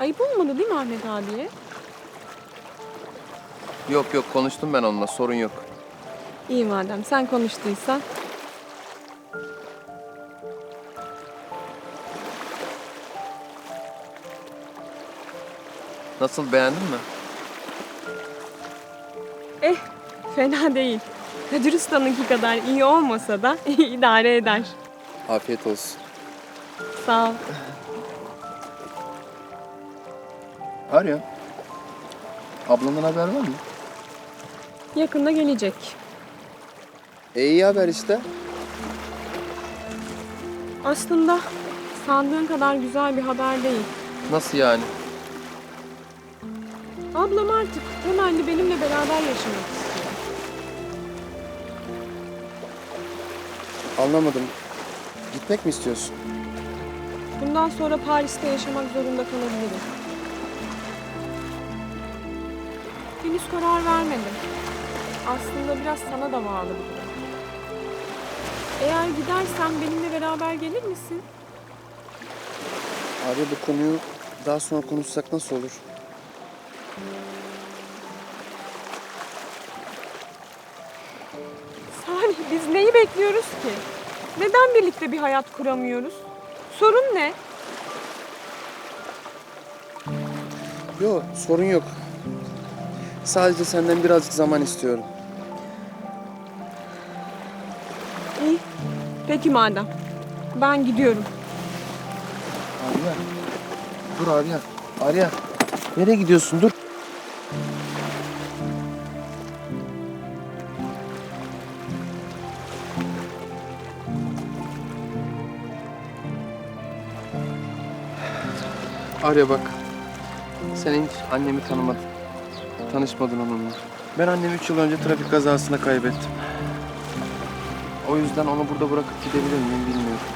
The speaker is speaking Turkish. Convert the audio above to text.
Ayıp olmadı değil mi Ahmet abiye? Yok yok konuştum ben onunla sorun yok. İyi madem sen konuştuysan. Nasıl beğendin mi? Eh fena değil. Kadir Usta'nınki kadar iyi olmasa da idare eder. Afiyet olsun. Sağ ol. Arya. Ablandan haber var mı? Yakında gelecek. E iyi haber işte. Aslında sandığın kadar güzel bir haber değil. Nasıl yani? Ablam artık temelli benimle beraber yaşamak istiyor. Anlamadım. Gitmek mi istiyorsun? Bundan sonra Paris'te yaşamak zorunda kalabilirim. Henüz karar vermedim. Aslında biraz sana da bağlı bu durum. Eğer gidersen benimle beraber gelir misin? Abi bu konuyu daha sonra konuşsak nasıl olur? Salih biz neyi bekliyoruz ki? Neden birlikte bir hayat kuramıyoruz? Sorun ne? Yok sorun yok. Sadece senden birazcık zaman istiyorum. İyi. Peki madem. Ben gidiyorum. Arya. Dur Arya. Arya. Nereye gidiyorsun? Dur. Arya bak. Sen hiç annemi tanımadın. Tanışmadın onunla. Ben annemi 3 yıl önce trafik kazasında kaybettim. O yüzden onu burada bırakıp gidebilir miyim bilmiyorum.